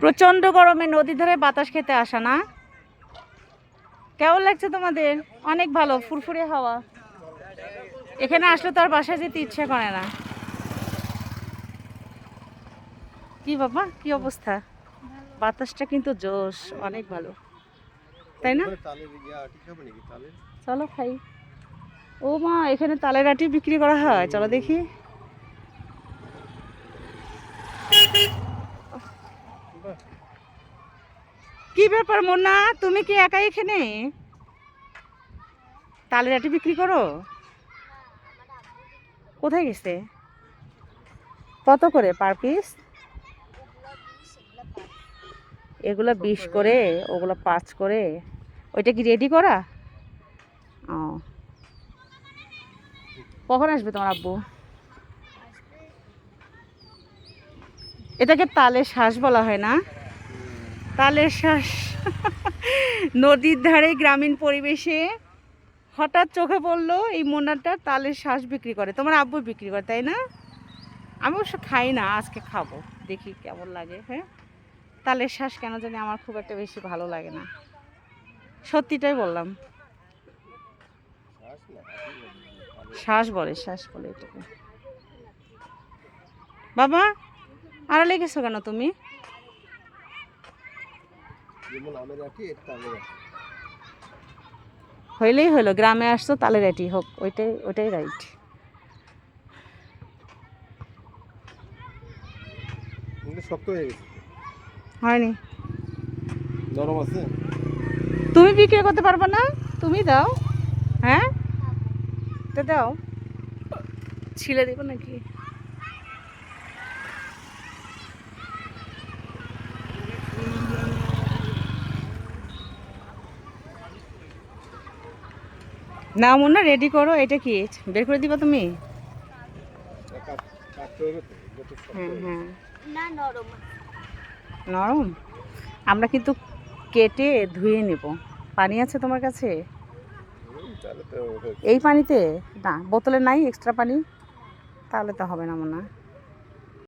প্রচণ্ড গরমে নদীর ধারে বাতাস খেতে আসা না। কেমন লাগছে তোমাদের? অনেক ভালো ফুরফুরে হাওয়া। এখানে আসলে তো আর বাসায় যেতে ইচ্ছে করে না। কি বাবা কি অবস্থা? বাতাসটা কিন্তু জোশ অনেক ভালো। তাই না? ইয়া চলো খাই। ও মা এখানে তালের আটি বিক্রি করা হয়। চলো দেখি। কি ব্যাপার মোনা তুমি কি একাই এখানে? তালের আটি বিক্রি করো? কোথায় গেছে? কত করে পার পিস এগুলো বিশ করে, ওগুলো পাঁচ করে। ওইটা কি রেডি করা? ও। কখন আসবে তোমার আব্বু? এটাকে তালের শ্বাস বলা হয় না? তালের শ্বাস। নদীর ধারে গ্রামীণ পরিবেশে হঠাৎ চোখে পড়ল, এই মোনাটা তালের শ্বাস বিক্রি করে। তোমার আব্বু বিক্রি করে, তাই না? আমি অবশ্য খাই না, আজকে খাব। দেখি কেমন লাগে হ্যাঁ? তালের শ্বাস কেন জানি আমার খুব একটা বেশি ভালো লাগে না। সত্যিটাই বললাম। শ্বাস বলে। শ্বাস বলে এটুকু। বাবা আড়ালে গেছো কেন তুমি? হইলেই হলো গ্রামে আসছো তালে রেটি হোক ওইটাই ওইটাই রাইট শক্ত হয়ে গেছে। হয়নি। নরম আছে। তুমি বিক্রি করতে পারবে না তুমি দাও। হ্যাঁ? তো দাও। ছিলে দেবো নাকি? না মুন্না রেডি করো এটা কি? বের করে দিবা তুমি? হ্যাঁ হ্যাঁ নরম। নরম? আমরা কিন্তু কেটে ধুয়ে নেব। পানি আছে তোমার কাছে? এই পানিতে? না বোতলে নাই এক্সট্রা পানি? তাহলে তো হবে না মনে হয়